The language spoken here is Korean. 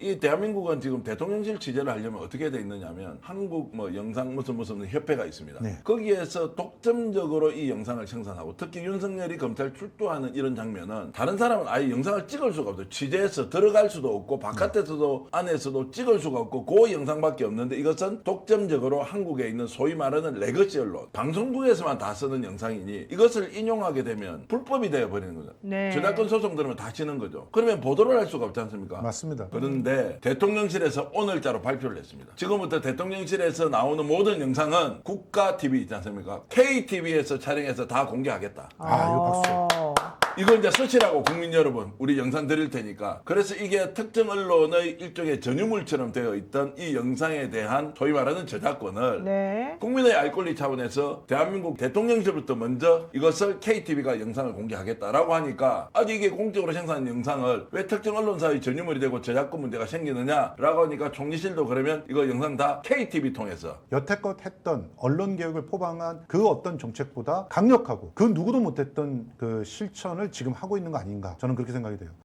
이 대한민국은 지금 대통령실 취재를 하려면 어떻게 돼 있느냐면 한국 뭐 영상 무슨 무슨 협회가 있습니다. 네. 거기에서 독점적으로 이 영상을 생산하고 특히 윤석열이 검찰 출두하는 이런 장면은 다른 사람은 아예 영상을 찍을 수가 없어요. 취재해서 들어갈 수도 없고 바깥에서도 안에서도 찍을 수가 없고 그 영상밖에 없는데 이것은 독점적으로 한국에 있는 소위 말하는 레거시 언론 방송국에서만 다 쓰는 영상이니 이것을 인용하게 되면 불법이 되어 버리는 거죠. 네. 저작권 소송 들으면 다 치는 거죠. 그러면 보도를 할 수가 없지 않습니까? 맞습니다. 그런데 대통령실에서 오늘자로 발표를 했습니다. 지금부터 대통령실에서 나오는 모든 영상은 국가 TV 있지 않습니까? KTV에서 촬영해서 다 공개하겠다. 아, 이거 박수. 이거 이제 쓰시라고 국민 여러분 우리 영상 드릴 테니까 그래서 이게 특정 언론의 일종의 전유물처럼 되어 있던 이 영상에 대한 소위 말하는 저작권을 네. 국민의 알 권리 차원에서 대한민국 대통령실부터 먼저 이것을 KTV가 영상을 공개하겠다라고 하니까 아직 이게 공적으로 생산한 영상을 왜 특정 언론사의 전유물이 되고 저작권 문제가 생기느냐라고 하니까 총리실도 그러면 이거 영상 다 KTV 통해서 여태껏 했던 언론 개혁을 포방한 그 어떤 정책보다 강력하고 그 누구도 못했던 그 실천을 지금 하고 있는 거 아닌가 저는 그렇게 생각이 돼요.